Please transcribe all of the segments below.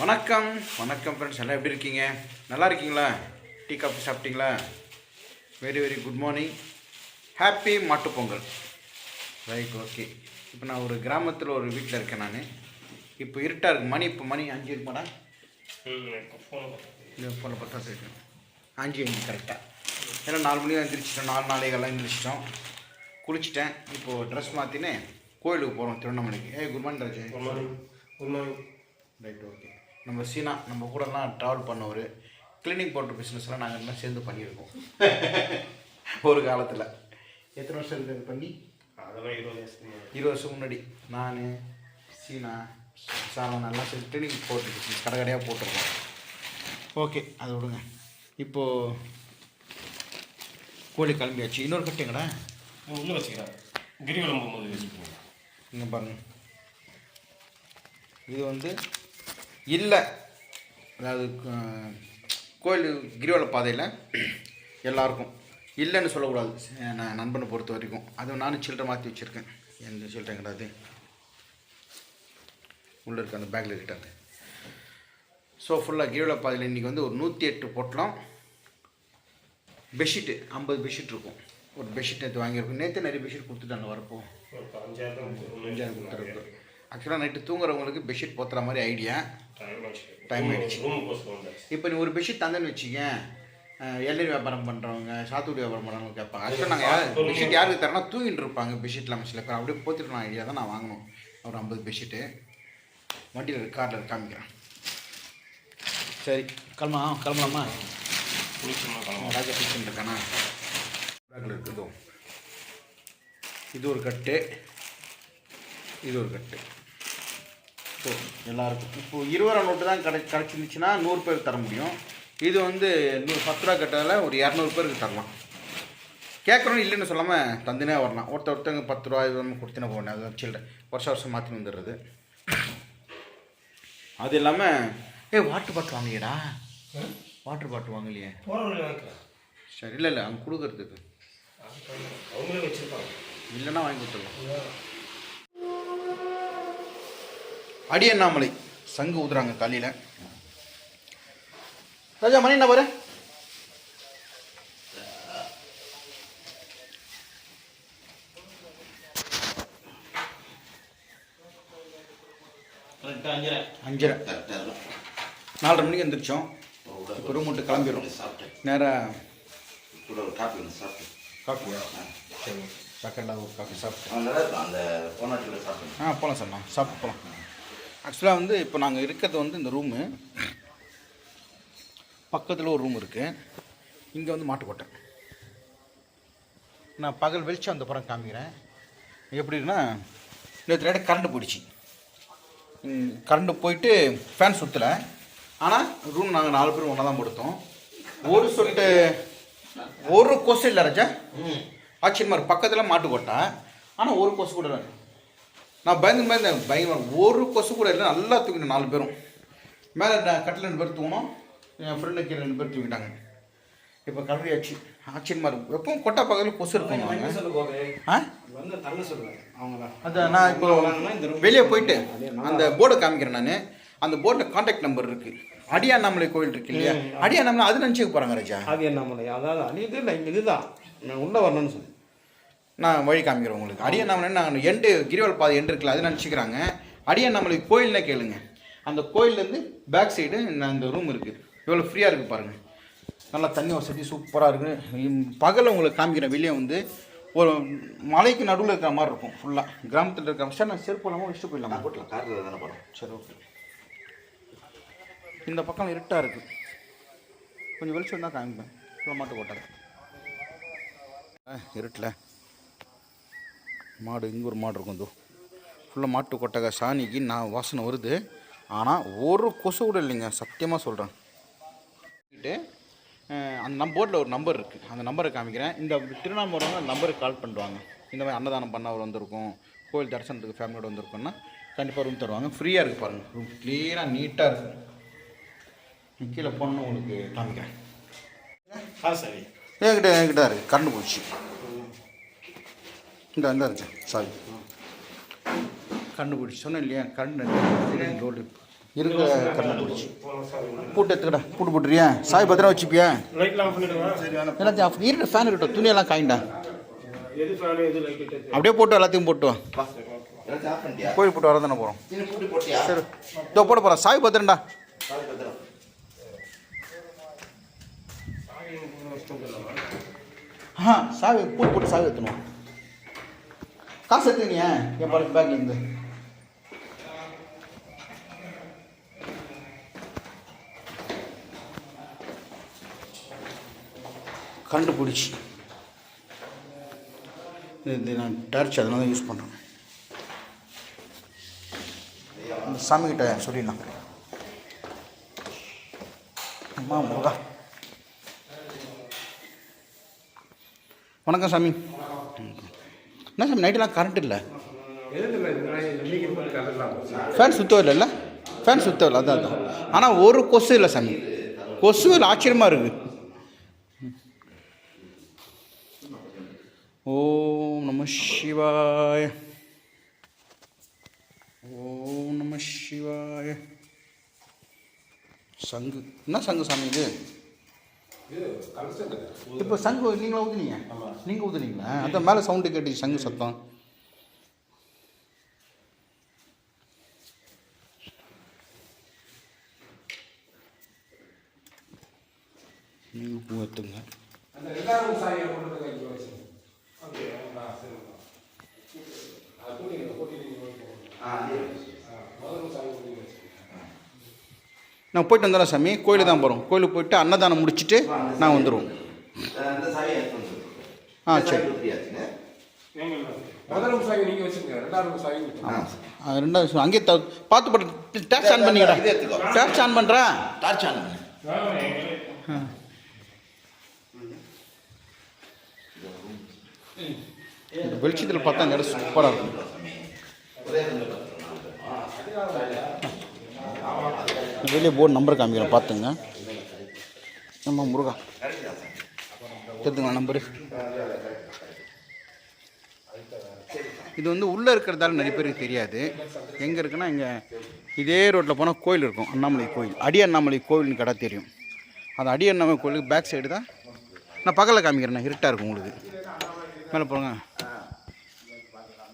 வணக்கம். வணக்கம் ஃப்ரெண்ட்ஸ் எல்லாம் எப்படி இருக்கீங்க? நல்லா இருக்கீங்களா? டீ காஃபி சாப்பிட்டீங்களா? Very very good morning happy Mattu Pongal. Right okay இப்போ நான் ஒரு கிராமத்தில் ஒரு வீட்டில் இருக்கேன் நான். இப்போ இருட்டாக இருக்கு. மணி இப்போ மணி அஞ்சு இருக்குமாடா? இந்த போன பார்த்தா இருக்கு அஞ்சு அஞ்சு கரெக்டாக ஏன்னா நாலு மணி எழுந்திரிச்சிட்டோம் நாலு நாளைகள்லாம் எழுந்திரிச்சிட்டோம் குளிச்சிட்டேன். இப்போது ட்ரெஸ் மாற்றினே கோயிலுக்கு போகிறோம் திருவண்ணாமலைக்கு. ஏய் good morning Raju. Right okay நம்ம சீனா நம்ம கூடலாம் ட்ராவல் பண்ணவர் கிளீனிக் போட்ட பிஸ்னஸ்லாம் நாங்கள் எல்லாம் சேர்ந்து பண்ணியிருக்கோம். ஒரு காலத்தில். எத்தனை வருஷம் இருக்கு அது பண்ணி? அதெல்லாம் இருபது வருஷம் இருபது வருஷம் முன்னாடி. நான் சீனா சாலன் எல்லாம் சேர்ந்து கிளீனிக் போட்டு பிஸ்னஸ் கடை கடையாக போட்டிருக்கோம். ஓகே அதை விடுங்க. இப்போது கோழி கிளம்பியாச்சு. இன்னொரு கட்டுங்கடா உள்ள வச்சுக்கிறேன். கிரிவலம் போகும்போது இங்கே பாருங்க. இது வந்து இல்லை. அதாவது கோயில் கிரிவல பாதையில் எல்லாருக்கும் இல்லைன்னு சொல்லக்கூடாது. நான் நண்பனை பொறுத்த வரைக்கும். அது நானும் சில்லறை மாற்றி வச்சுருக்கேன். எந்த சில்லறை கிடையாது. உள்ளே இருக்க அந்த பேக்கில் இருக்காது ஸோ ஃபுல்லாக கிரிவல பாதையில் இன்றைக்கி வந்து ஒரு நூற்றி எட்டு பொட்டலம் பெட்ஷீட்டு ஐம்பது பெட்ஷீட் இருக்கும். ஒரு பெட்ஷீட் நேற்று வாங்கியிருக்கோம். நேற்று நிறைய பெட்ஷீட் கொடுத்துட்டாங்க வரப்போ. அஞ்சாயிரம் கொடுத்துருக்கு ஆக்சுவலாக நைட்டு தூங்குறவங்களுக்கு பெட்ஷீட் போத்துற மாதிரி ஐடியா கோஸ்ட் வந்தாச்சு. இப்போ நீ ஒரு பெட்ஷீட் தந்தேன்னு வச்சுக்க எல்லைரி வியாபாரம் பண்ணுறவங்க சாத்துக்குடி வியாபாரம் பண்ணுறவங்க கேட்பாங்க. ஆக்சுவலாக நாங்கள் பெட்ஷீட் யாருக்கு தரோம்னா தூங்கிட்டு இருப்பாங்க. பெட்ஷீட் இல்லாமல் சில பேர். அப்படியே போத்துட்டு ஐடியா தான் நான் வாங்கணும். ஒரு ஐம்பது பெட்ஷீட்டு. வண்டியில் இருக்கு காரில் காமிக்கிறேன். சரி கிளம்பலாம்? கிளம்பலாமா குளிச்சோம்னா கிளம்பலாம் ராஜா கிச்சன் இருக்கானா இருக்குதோ. இது ஒரு கட்டு. இது ஒரு கட்டு. ஸோ எல்லாருக்கும். இப்போ இருபது ரூபா நோட்டு தான் கிடை கிடச்சிருந்துச்சுன்னா நூறு பேருக்கு தர முடியும். இது வந்து நூறு பத்து ரூபா கட்டதில் ஒரு இரநூறு பேருக்கு தரலாம். கேட்குறோம் இல்லைன்னு சொல்லாமல் தந்துனே வரலாம். ஒருத்தர் ஒருத்தங்க பத்து ரூபா இது கொடுத்துனே போகணும். அது சில்லற. வருஷம் வருஷம் மாற்றி வந்துடுறது அது இல்லாமல் ஏ வாட்டர் பாட்டில் வாங்கலையடா வாட்டர் பாட்டில் வாங்கலையே. சரி இல்லை இல்லை அங்கே கொடுக்கறதுக்கு. இல்லைன்னா வாங்கி கொடுத்துடலாம். அடியண்ணாமலை சங்கு ஊதுறாங்க காலையில் ராஜா மணி என்ன பாரு. அஞ்சரை. அஞ்சரை. நாலரை மணிக்கு எந்திரிச்சோம். இப்போ ரூம் விட்டு கிளம்பிடுறோம். நேராக காஃபியா? சரி சக்கரில் ஒரு காஃபி சாப்பிட்டு ஆ போகலாம் சார் நான் சாப்பிட்டு போகலாம் ஆக்சுவலாக வந்து இப்போ நாங்கள் இருக்கிறது வந்து இந்த ரூமு பக்கத்தில் ஒரு ரூம் இருக்குது இங்கே வந்து மாட்டுக்கொட்டை நான் பகல் வெளிச்சம் அந்த புறம் காமிக்கிறேன். எப்படின்னா நேற்று நைட்டு கரண்ட் போயிடுச்சு. கரண்ட் போயிட்டு ஃபேன் சுற்றலை ஆனால் ரூம் நாங்கள் நாலு பேரும் ஒன்றா தான் படுத்தோம். ஒரு சொட்டு ஒரு கொசு இல்லை ராஜா. ஆச்சரியமா இருக்கு. பக்கத்தில் மாட்டுக்கொட்டை ஆனால் ஒரு கொசு கூட நான் பயந்து பயந்தேன் பயங்கரம் ஒரு கொசு கூட இல்லை நல்லா தூங்கிட்டோம் நாலு பேரும். மேலே நான் கட்டில் ரெண்டு பேர் தூங்கினோம். என் ஃப்ரெண்டு கீழே ரெண்டு பேர் தூங்கிட்டாங்க. இப்போ கிளம்பியாச்சு ஆச்சரியமா இருக்கும். எப்பவும் கொட்டை பக்கத்தில் கொசு இருக்கும் ஆ? வந்து தங்க சொல்லுவேன் அவங்க தான் அது நான் இப்போ வெளியே போயிட்டு அந்த போர்டை காமிக்கிறேன் நான். அந்த போர்டில் காண்டாக்ட் நம்பர் இருக்குது அடியாண்ணாமலை கோயில் இருக்கு இல்லையா? அடியாண்ணாமலை அது நினச்சிக்க போகிறாங்க ராஜா. அது என்ன மலை அதாவது அது இது இல்லை இங்கே இதுதான். நான் உள்ளே வரணும்னு சொல்லி. நான் வழி காமிக்கிறேன் உங்களுக்கு. அடியாண்ணாமலை நான் எண்டு கிரிவல் பாதை எண்டு இருக்குல்ல அது நினச்சிக்கிறாங்க. அடியாண்ணாமலை கோயில்னே கேளுங்க. அந்த கோயில்லேருந்து பேக் சைடு இந்த ரூம் இருக்குது எவ்வளோ ஃப்ரீயாக இருக்குது பாருங்கள் நல்லா தண்ணி வசதி சூப்பராக இருக்குது பகலில் உங்களுக்கு காமிக்கிறேன் வெளியே வந்து ஒரு மலைக்கு நடுவில் இருக்கிற மாதிரி இருக்கும் ஃபுல்லாக கிராமத்தில் இருக்கிற சார் நான் செருப்பு இல்லாமல் வச்சுட்டு போயிடலாமா? போட்டலாம் காரில் தானே போகிறோம் சரி ஓகே இந்த பக்கம் இருட்டாக இருக்குது கொஞ்சம் வெளிச்சம் தான் காமிப்பேன். மாட்டு கொட்டாங்க இருட்டில். மாடு இங்கே ஒரு மாடு இருக்கும் இதோ. ஃபுல்லாக மாட்டு கொட்டகை சாணிக்கு நான் வாசனை வருது. ஆனால் ஒரு கொசு கூட இல்லைங்க சத்தியமாக சொல்கிறேன் அந்த நம் போர்டில் ஒரு நம்பர் இருக்குது அந்த நம்பரை காமிக்கிறேன். இந்த திருவண்ணாமலை அந்த நம்பருக்கு கால் பண்ணுவாங்க இந்த மாதிரி அன்னதானம் பண்ண அவர் வந்திருக்கும். கோயில் தரிசனத்துக்கு ஃபேமிலியோட வந்திருக்கோம்னா கண்டிப்பாக ரூம் தருவாங்க. ஃப்ரீயாக இருக்குது பாருங்கள் ரூம் க்ளீனாக நீட்டாக இருக்கும் கீழே போனோன்னு உங்களுக்கு காமிக்கிறேன். ஆ சரி. என்கிட்ட என்கிட்ட இருக்குது கரண்ட் போச்சு. இந்த இந்த இருக்கு. சாரி. கரண்ட் போயிடுச்சு சொன்னேன் இல்லையா ரோடு இருக்கிற கரண்ட் போயிடுச்சு பூட்டு எடுத்துக்கடா. பூட்டு போட்டுறியா? சாய் பத்திரம் வச்சுப்பியா? எல்லாத்தையும் ஆஃப் இருக்கிற ஃபேன் இருக்கட்டும். துணியெல்லாம் காயிண்டா. எது ஃபேனு எது லைட் அப்படியே போட்டு எல்லாத்தையும் போட்டு கோயில் போட்டு வர தானே போகிறோம் சரி. இதோ போட போகிறேன் சாய் பத்திரம்டா. ஆ சாவி பூட்டு போட்டு சாவி எடுத்துணும் காசு எடுத்துக்கிங்க என் பழைய பேக்லேருந்து கண்டுபிடிச்சி. இது நான் டார்ச் அதனால தான் யூஸ் பண்ணுறேன் இந்த சாமிக்கிட்ட சொல்லிடலாம். அம்மா முருகா. வணக்கம் சாமி. என்ன சாமி நைட்டெல்லாம் கரண்ட் இல்லை? ஃபேன் சுத்தம் இல்லைல்ல? ஃபேன் சுத்தம் இல்லை அதான் அதான். ஆனால் ஒரு கொசு இல்லை சாமி. கொசு இல்லை ஆச்சரியமாக இருக்குது ஓம் நம சிவாய. ஓம் நம சிவாய. சங்கு. என்ன சங்கு சாமி இது? இப்போ சங்கு நீங்களா ஊதுனீங்க நீங்கள் ஊதுனீங்களா அந்த மேலே சவுண்டு கேட்டு சங்கு சத்தம். நீங்கள் பூ எடுத்துங்க நான் போயிட்டு வந்துடுறேன் சாமி. கோயிலுக்கு தான் போகிறோம் கோயிலுக்கு போயிட்டு அன்னதானம் முடிச்சுட்டு நான் வந்துடுவோம். ஆ சரி. ரெண்டாவது த பார்த்து போட்டு டேக்ஸ் ஆன் எடுத்துக்கோ. டேக்ஸ் ஆன் பண்ணுறேன் டார்ச் ஆன் பண்ணு. இந்த வெளிச்சத்தில் பார்த்தா அந்த இடம் சூப்பராக இருக்கும். வெளியே போர்டு நம்பர் காமிக்கிறேன் பார்த்துங்க. நம்ம முருகா. தெரிஞ்சுங்களா நம்பரு? இது வந்து உள்ளே இருக்கிறதால நிறைய பேருக்கு தெரியாது. எங்கே இருக்குன்னா இங்கே இதே ரோட்டில் போனால் கோயில் இருக்கும் அண்ணாமலை கோயில். அடி அண்ணாமலை கோயில்னு கடை தெரியும். அந்த அடி அண்ணாமலை கோயிலுக்கு பேக் சைடு தான். நான் பகலில் காமிக்கிறேன் இருட்டாக இருக்கும் உங்களுக்கு. மேலே போங்க.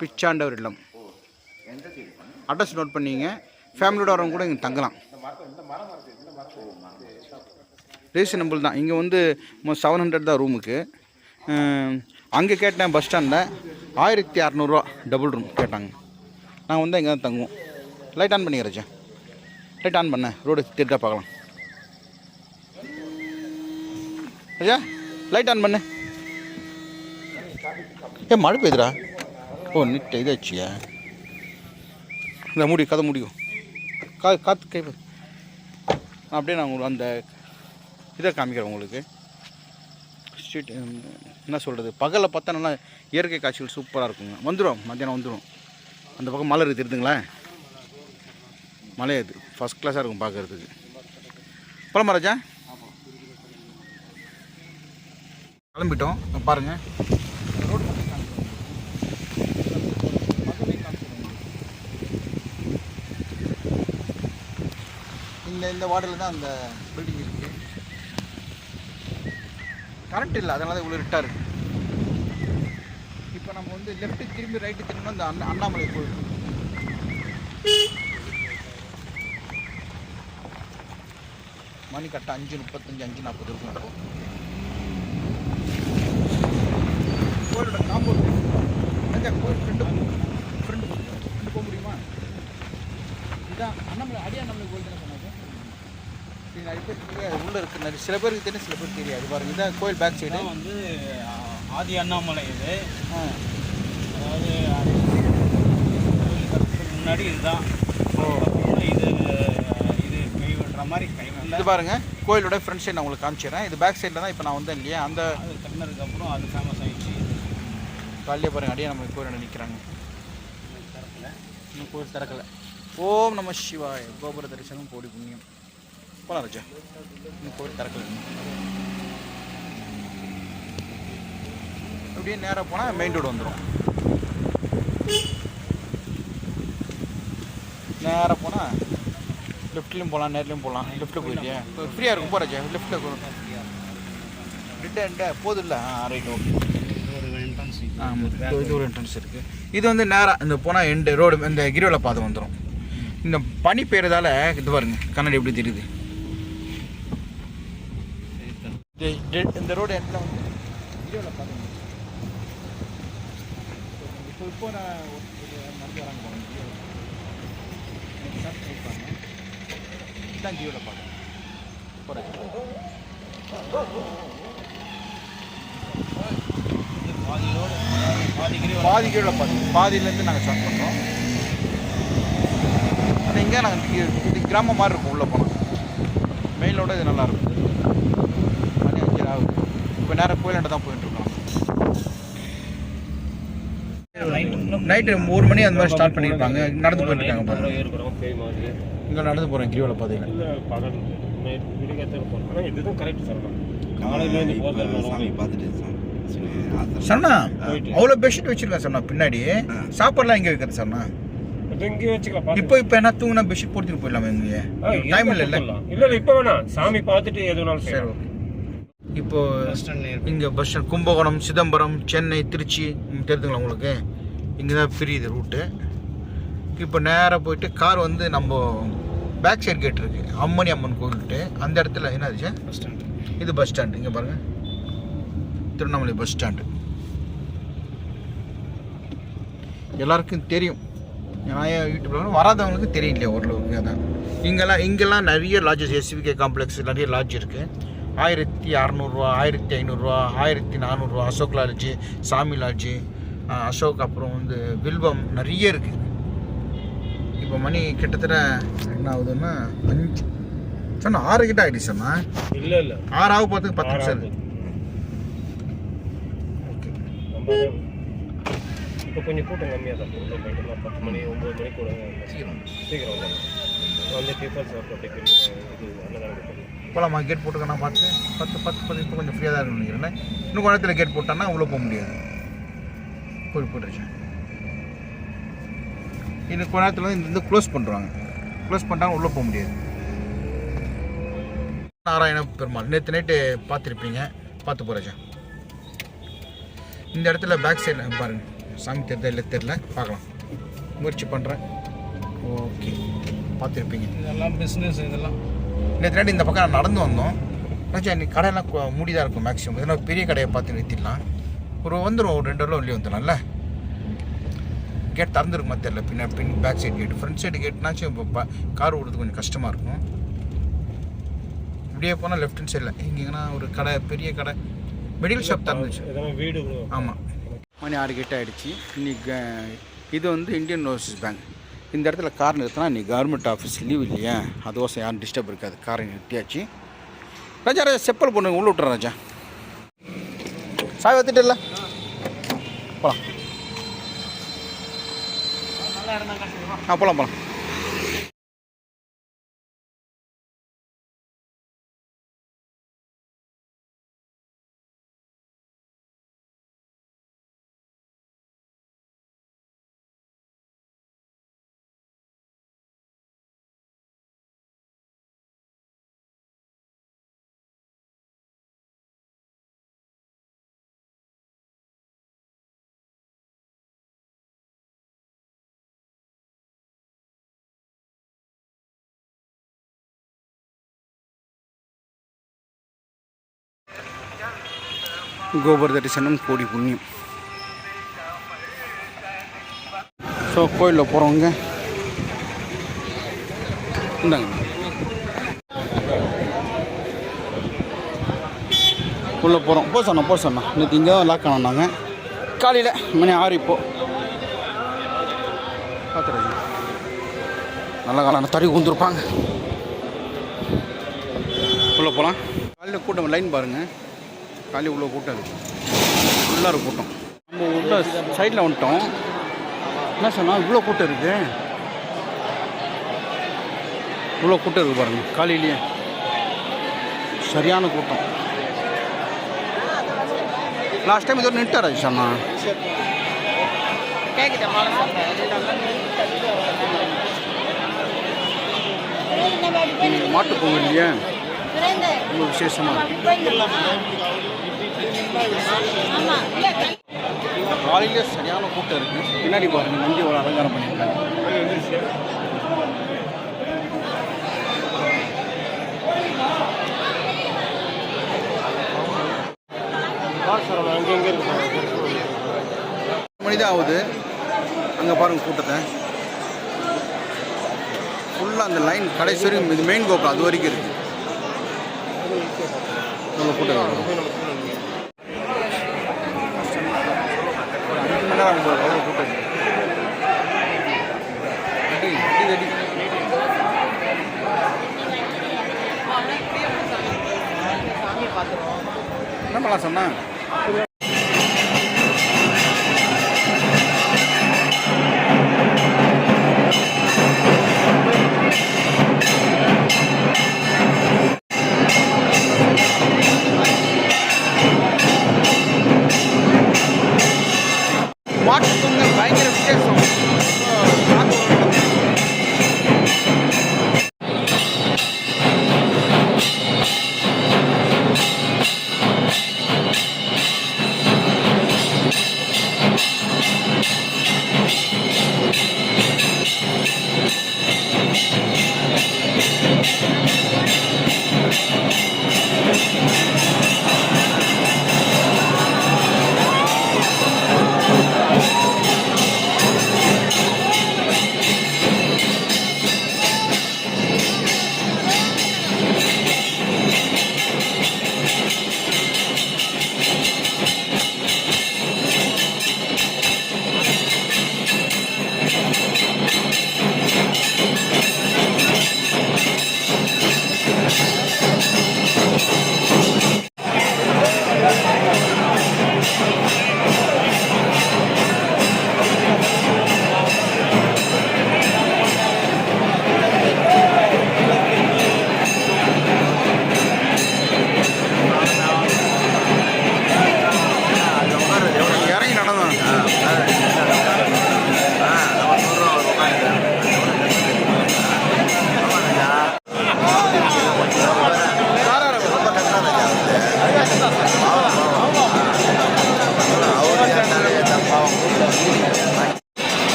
பிச்சாண்டவர் இல்லம். அட்ரஸ் நோட் பண்ணிங்க. ஃபேமிலியோட வரவங்க கூட இங்கே தங்கலாம். ரீசனபிள் தான். இங்கே வந்து செவன் ஹண்ட்ரட் தான் ரூமுக்கு அங்கே கேட்டேன் பஸ் ஸ்டாண்டில் ஆயிரத்தி அறநூறுவா டபுள் ரூம் கேட்டாங்க. நாங்கள் வந்து எங்கே தான் தங்குவோம். லைட் ஆன் பண்ணிக்கிறேன் லைட் ஆன் பண்ணேன் ரோடு திருட்டா பார்க்கலாம். ஐயா லைட் ஆன் பண்ணு. ஏ மழை பெய்யுதுடா. ஓ நிட்டு இதாச்சியா இந்த மூடி கதை முடியும் கா காற்று கை அப்படியே நான் உங்களுக்கு அந்த இதை காமிக்கிறேன் உங்களுக்கு. ஸ்ட்ரீட் என்ன சொல்கிறது பகலில் பார்த்தா நல்லா இயற்கை காட்சிகள் சூப்பராக இருக்குங்க. வந்துடும் மத்தியானம் வந்துடும் அந்த பக்கம் மலை இருக்குது தெரியுதுங்களா? மலை அது ஃபஸ்ட் கிளாஸாக இருக்கும் பார்க்குறதுக்கு. போலாமா ராஜா? கிளம்பிட்டோம். பாருங்கள் ரோடு இந்த வார்டில் தான் அந்த பில்டிங் இருக்குது கரண்ட் இல்லை அதனால தான் இவ்வளோ இருட்டாக இருக்குது இப்போ நம்ம வந்து லெஃப்ட்டு திரும்பி ரைட்டு திரும்பினா அந்த அண்ணா அண்ணாமலை கோயில். மணி கரெக்டாக அஞ்சு முப்பத்தஞ்சு அஞ்சு நாற்பது இருக்கும் இப்போ கோயிலோட காம்பவுண்ட் கோயில் ரெண்டு ஃப்ரெண்டு ஃப்ரெண்டு போக முடியுமா இதான் அண்ணாமலை அடி அண்ணாமலை கோயில் தானே சொன்னாங்க இது நிறைய பேருக்கு தெரியாது. உள்ளே இருக்கு. நிறைய சில பேருக்கு தெரியும் சில பேருக்கு தெரியாது. பாருங்க இதான் கோயில் பேக் சைடு வந்து ஆதி அண்ணாமலை இது. அதாவது முன்னாடி இதுதான். இது இது கைவிடுற மாதிரி கைவிடல. இது பாருங்க கோயிலோட ஃப்ரண்ட் சைடு நான் உங்களுக்கு காமிச்சிடுறேன். இது பேக் சைடில் தான் இப்போ நான் வந்தேன் இல்லையா? அந்த கட்டினதுக்கு அப்புறம் அது ஃபேமஸ் ஆயிடுச்சு. காலையிலே பாருங்க அடியே நம்ம கோயில் நிற்கிறாங்க கோயில் திறக்கல. ஓம் நம சிவாய. கோபுர தரிசனம் கோடி புண்ணியம். போகலாம் ராஜா இன்னும் கோயில் திறக்கல. அப்படியே நேராக போனால் மெயின் ரோடு வந்துடும் நேராக போனால் லெஃப்ட்லேயும் போகலாம் நேர்லேயும் போகலாம் லெஃப்ட்டில் போயிட்டியா ஃப்ரீயாக இருக்கும். போகிறாச்சா லெஃப்ட்டில் ரிட்டர்ன்ட்ட போதும் இல்லை? ஆ ரைட் ஓகே ஒரு என்ட்ரன்ஸ் ஆமாம் இது இது ஒரு என்ட்ரன்ஸ் இருக்குது இது வந்து நேராக இந்த போனால் எண்டு ரோடு இந்த கிரிவல பாதை வந்துடும் இந்த பனி பெய்கிறதால இது பாருங்க கண்ணாடி எப்படி தெரியுது? இந்த ரோடு எண்டில் வந்து பாதை வந்துரும். இப்போ இப்போ நான் நடந்து வராங்க போகிறேன் start பண்ணிருப்பாங்க. இதுதான் கிரிவல பாதை போகிறேன் பாதி கீழே பாதி. பாதியிலேருந்து நாங்கள் ஸ்டார்ட் பண்ணுறோம் ஆனால் இங்கே நாங்கள் இது கிராமம் மாதிரி இருக்கும் உள்ளே போனோம் மெயினோட இது நல்லா இருக்கும் மணி அஞ்சு ஆகுது இப்போ நேராக கோயிலாண்ட தான் போயிட்டுருக்கோம் நைட்டு ஒரு மணி அந்த மாதிரி ஸ்டார்ட் பண்ணியிருப்பாங்க. நடந்து போயிட்டு இருக்காங்க இங்கே நடந்து போகிறேன் கிரிவல ஆத்திரம். சொன்னா. அவ்வளோ பெட்ஷீட் வச்சிருக்கேன் சொன்னா பின்னாடி? சாப்பாடுலாம் எங்கே வைக்கிறது சொன்னா இப்போ இப்போ என்ன தூங்கினா பெட்ஷீட் போட்டுட்டு போயிடலாமா இங்கே டைம் இல்லை இல்லை. இல்ல இப்ப வேணாம். சாமி பார்த்துட்டு எது வேணாலும் சரி ஓகே இப்போ பஸ் ஸ்டாண்ட் இங்கே பஸ் ஸ்டாண்ட் கும்பகோணம் சிதம்பரம் சென்னை திருச்சி தெரியுதுங்களா உங்களுக்கு? இங்கே தான் பிரியுது ரூட்டு இப்போ நேராக போயிட்டு கார் வந்து நம்ம பேக் சைடு கேட் இருக்கு. அம்மணி அம்மன் கோவில்ட்டு அந்த இடத்துல என்னது பஸ் ஸ்டாண்ட். இது பஸ் ஸ்டாண்டு. இங்கே பாருங்கள் திருவண்ணாமலை பஸ் ஸ்டாண்டு. எல்லாருக்கும் தெரியும். நான் யூடியூப்ல வராதவங்களுக்கு தெரியும் இல்லையா ஓரளவுக்கு அதான். இங்கெல்லாம் இங்கெல்லாம் நிறைய லாட்ஜஸ் எஸ்விகே காம்ப்ளெக்ஸ் நிறைய லாட்ஜ் இருக்குது ஆயிரத்தி அறநூறுவா ஆயிரத்தி ஐநூறுரூவா ஆயிரத்தி நானூறுரூவா அசோக் லாட்ஜு சாமி லாட்ஜு ஆஹ், அசோக் அப்புறம் வந்து வில்வம் நிறைய இருக்குது இப்போ மணி கிட்டத்தட்ட என்ன ஆகுதுன்னா அஞ்சு சொன்ன ஆறு கிட்ட ஆகிடுச்சு சொன்னா இல்ல இல்ல ஆறு ஆகு பார்த்துக்கு பத்து நிமிஷம் ஆறாவது. இருக்கு. ஓகே இப்போ கொஞ்சம் கூட்டம் கம்மியாக தான் போயிட்டு பத்து மணி ஒம்பது மணி கூட சீக்கிரம். சீக்கிரம் வந்து பீப்பிள்ஸ் போகலாமா கேட் போட்டுக்கண்ணா பார்த்து. பத்து பத்து பத்து இப்போ கொஞ்சம் ஃப்ரீயாக தான் இருக்கும்னு நினைக்கிறேன். இன்னும் கொஞ்ச நேரத்தில் கேட் போட்டான்னா உள்ளே போக முடியாது. போய் போட்டுருச்சேன் இன்னும் கொஞ்ச நேரத்தில் வந்து இந்த க்ளோஸ் பண்ணுறாங்க க்ளோஸ் பண்ணிட்டாங்க உள்ளே போக முடியாது. நாராயண பெருமாள். நேற்று நைட்டு பார்த்துருப்பீங்க. பார்த்து போகிறேன் இந்த இடத்துல பேக் சைடில் பாருங்க. சாமி தெரியுதா இல்லை தெரில பார்க்கலாம். முயற்சி பண்ணுறேன் ஓகே பார்த்துருப்பீங்க. இதெல்லாம் பிஸ்னஸ் இதெல்லாம். நேற்று நைட்டு இந்த பக்கம் நான் நடந்து வந்தோம். இன்னைக்கு கடையெல்லாம் கு- மூடி தான் இருக்கும் மேக்ஸிமம் ஏன்னா பெரிய கடையை பார்த்து நிறுத்திடலாம். ஒரு வந்துடும் ஒரு ரெண்டு வரலாம் வெளியே வந்துடலாம்ல கேட் திறந்துருக்குமா தெரியல. பின்ன பின் back side gate front side கேட்னாச்சும் இப்போ கார் ஓடுறது கொஞ்சம் கஷ்டமாக இருக்கும். இப்படியே போனால் லெஃப்ட் ஹேண்ட் சைடில் எங்கன்னா ஒரு கடை பெரிய கடை மெடிக்கல் ஷாப் திறந்துச்சு. வீடு ஆமாம் மணி ஆறு கிட்ட ஆகிடுச்சு இன்னைக்கு இது வந்து இந்தியன் ஓவர்சீஸ் பேங்க் இந்த இடத்துல கார் நிறுத்தினா இன்னைக்கு கவர்மெண்ட் ஆஃபீஸ் லீவ் இல்லையா? அதுவோசம் யாரும் டிஸ்டர்ப் இருக்காது. காரை நிறுத்தியாச்சு. ராஜா ராஜா செப்பல் பொண்ணுங்க உள்ள விட்றேன் ராஜா. சாய் வந்துட்டு இல்லை போகலாம் ஆ போகலாம் போகலாம் கோபுர தரிசனம் கோடி புண்ணியம். ஸோ கோயிலில் போகிறவங்க இந்தாங்க. உள்ளே போகிறோம் போ சொன்னோம் போ சொன்னோம் நேற்று இங்கே தான் லாக் ஆனாங்க. காலையில் மணி ஆறு இப்போ. பார்த்துருங்க நல்ல காலம் தறி ஊந்துருப்பாங்க. உள்ளே போகலாம் காலையில் கூட்டம் லைன் பாருங்கள் காலி இவ்வளோ கூட்டம் இருக்குது ஃபுல்லாக கூட்டம். நம்ம உள்ள சைடில் வந்துட்டோம். என்ன சொன்னால் இவ்வளோ கூட்டம் இருக்குது இவ்வளோ கூட்டம் இருக்குது பாருங்கள் காலையிலேயே. சரியான கூட்டம். லாஸ்ட் டைம் இதோட நின்ட்டாரா சொன்னா இன்னைக்கு மாட்டுப் இல்லையா? ரொம்ப விசேஷமாக காலையிலே சரியான கூட்டம் இருக்குது பின்னாடி பாருங்கள் நந்தி ஒரு அலங்காரம் பண்ணியிருக்காங்க. பாசரம் அங்கங்கே இருக்கு. மணி தான் ஆகுது. அங்கே பாருங்கள் கூட்டத்தை. ஃபுல்லாக அந்த லைன் கடைசி வரைக்கும் இது மெயின் கோபுரம் அது வரைக்கும் இருக்குது இவ்வளோ கூட்டம் வரும். ஒரு அஞ்சு மணி நேரம் அவ்வளோ கூட்டம் அடி, அடி, அடி. என்ன பண்ணலாம் சொன்னா மாட்டு பொங்கல் பயங்கர விசேஷம்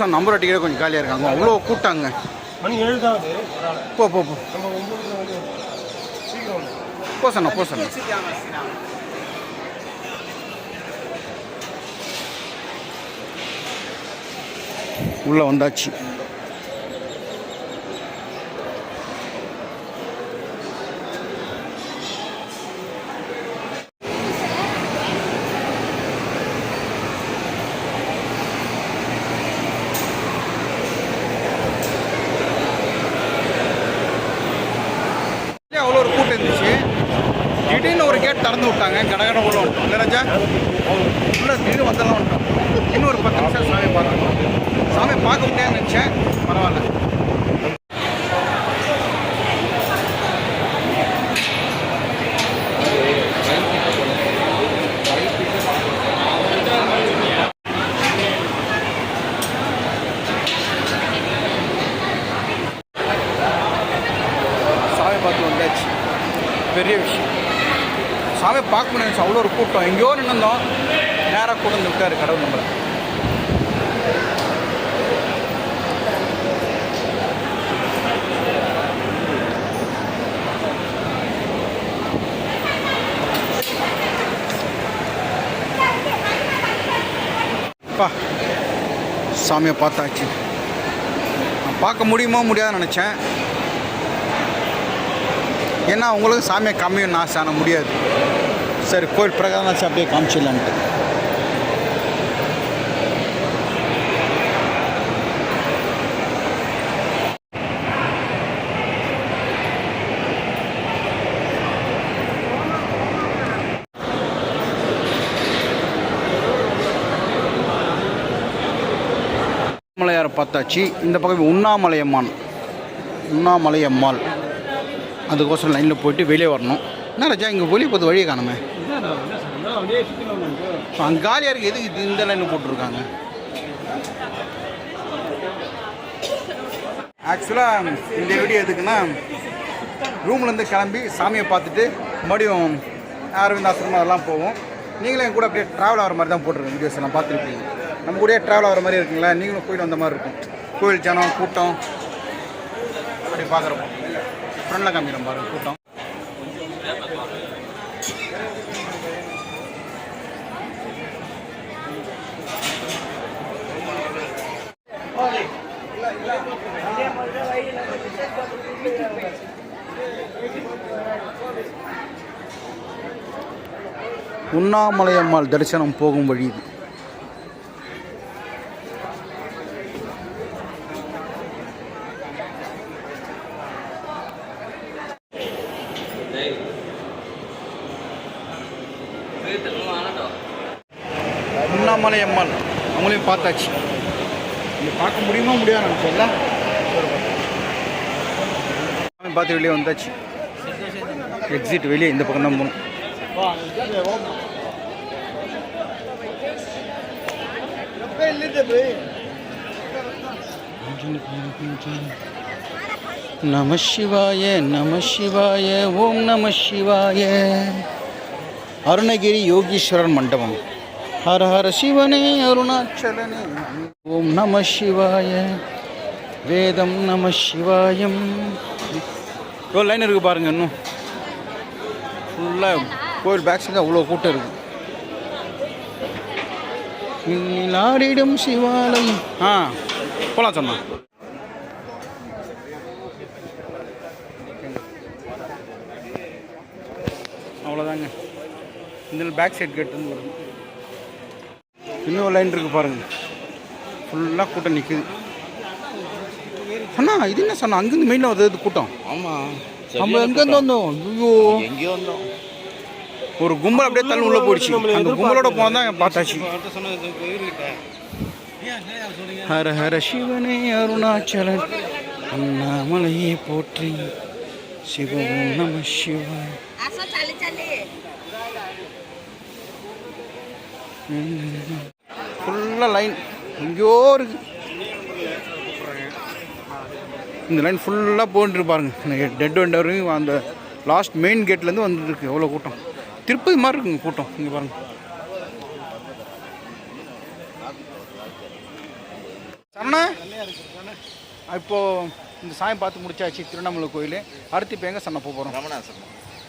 சார் நம்பர் டிக்கெட் கொஞ்சம் காலியாக இருக்காங்க. அவ்வளோ கூட்டாங்க. மணி ஏழு தான் ஆகுது போ போ போ. நம்ம ஒம்பது வந்து சீக்கிரம் வந்து. போ சொன்ன போ சொன்ன உள்ளே வந்தாச்சு அவ்வளோ ஒரு கூட்டம் இருந்துச்சு திடீர்னு ஒரு கேட் திறந்து விட்டாங்க. கடகட உள்ள வந்துட்டோம் இல்லை உள்ள திடீர்னு வந்தெல்லாம் வந்துட்டோம் இன்னும் ஒரு பத்து நிமிஷம் சாமி பார்க்கணும். சாமி பார்க்க முடியாதுன்னு நினச்சேன். பரவாயில்ல. பெரிய விஷயம். சாமியை பார்க்க முடியாது. அவ்வளோ ஒரு கூட்டம். எங்கேயோ நின்றுந்தோம் நேராக கூட வந்து விட்டார் கடவுள் நம்மளை. அப்பா சாமியை பார்த்தாச்சு. நான் பார்க்க முடியுமோ முடியாதுன்னு நினச்சேன். ஏன்னா உங்களுக்கு சாமியை காமியும் நாசம் ஆன முடியாது. சரி கோயில் பிரகாரம் ஆச்சு அப்படியே காமிச்சிடலான்ட்டு. மலையாரை பார்த்தாச்சு. இந்த பக்கம் உண்ணாமலை அம்மான் உண்ணாமலை அம்மாள் அதுக்கோசரம் லைனில் போயிட்டு வெளியே வரணும். என்ன ராஜா இங்கே வெளியே போது வழியை காணுமே. அங்கே காலியாக இருக்குது எதுக்கு இது இந்த லைனில் போட்டிருக்காங்க? ஆக்சுவலாக இந்த வீடியோ எதுக்குன்னா ரூம்லேருந்து கிளம்பி சாமியை பார்த்துட்டு மறுபடியும் அரவிந்த் ஆசிரமம் அதெல்லாம் போவோம். நீங்களும் என் கூட அப்படியே ட்ராவல் ஆகிற மாதிரி தான் போட்டிருக்கோம் வீடியோஸ் எல்லாம் பார்த்துருப்பீங்க. நம்ம கூடயே ட்ராவல் ஆகிற மாதிரி இருக்குங்களா? நீங்களும் கோயில் வந்த மாதிரி இருக்கும். கோயில் ஜனம் கூட்டம் அப்படி பார்க்குறப்போ. ஃப்ரெண்டில் காமிக்கிறோம் பாருங்க கூட்டம். உண்ணாமலையம்மாள் தரிசனம் போகும் வழி இது உண்ணாமலை அம்மாள் அவங்களையும் பார்த்தாச்சு. இங்கே பார்க்க முடியுமா முடியாது தெரியல பார்த்து வெளியே வந்தாச்சு. எக்ஸிட் வெளியே இந்த பக்கம் தான் போகணும். நம சிவாய நம சிவாய ஓம் நம சிவாய. அருணகிரி யோகீஸ்வரர் மண்டபம். ஹர ஹர சிவனே அருணாச்சலனே ஓம் நம சிவாய வேதம் நம சிவாயம் எவ்வளோ லைன் இருக்குது பாருங்க இன்னும். ஃபுல்லாக கோயில் பேக் சைடு அவ்வளோ கூட்டம் இருக்குது நீலாடிடும் சிவாலயம். ஆ போகலாம் சொன்னான் அவ்வளோதாங்க இந்த பேக் சைடு கேட் வந்து வருது. இன்னும் ஒரு லைன் இருக்குது பாருங்க. ஃபுல்லாக கூட்டம் நிற்குது அண்ணா இது என்ன சொன்னா? அங்கேருந்து மெயினாக வருது கூட்டம்? ஆமாம் நம்ம எங்கேருந்து வந்தோம்? ஐயோ. எங்கேயோ வந்தோம். ஒரு கும்பல் அப்படியே தள்ளி உள்ள போயிடுச்சு. அந்த கும்பலோட தான் பார்த்தாச்சு. ஹர ஹர சிவனே அருணாச்சலன் அண்ணாமலையே போற்றி. சிவம் நம சிவாய் ஃபுல்லாக லைன். எங்கேயோ இருக்குது இந்த லைன் ஃபுல்லாக போயிட்டு பாருங்க. டெட் வெண்ட் வரையும் அந்த லாஸ்ட் மெயின் கேட்லேருந்து வந்துட்டுருக்கு எவ்வளோ கூட்டம். திருப்பதி மாதிரி இருக்குங்க கூட்டம். இங்கே பாருங்க. சரணா இப்போ இந்த சாயம் பார்த்து முடிச்சாச்சு. திருவண்ணாமலை கோயில். அடுத்து இப்போ எங்கே சண்டை போக போகிறோம் ரமணாசன்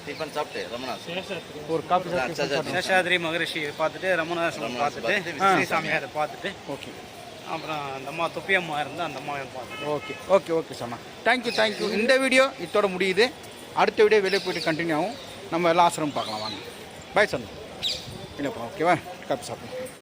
டிஃபன் சாப்பிட்டு ரமணாசன் ஒரு காப்பி சாப்பிட்டு சேஷாதிரி மகரிஷி பார்த்துட்டு ரமணாசிரமம் பார்த்துட்டு ஸ்ரீ சாமியாரை பார்த்துட்டு ஓகே. அப்புறம் அந்த அம்மா தொப்பி அம்மா இருந்தால் அந்த அம்மாவையும் பார்த்துட்டு. ஓகே ஓகே ஓகே சொன்னா தேங்க்யூ தேங்க்யூ இந்த வீடியோ இதோட முடியுது. அடுத்த வீடியோ வெளியே போயிட்டு கண்டினியூ ஆகும். நம்ம எல்லாம் ஆசிரமம் பார்க்கலாம் வாங்க. பாய் சொன்னா இல்லைப்பா ஓகேவா காப்பி சாப்பிடுங்க.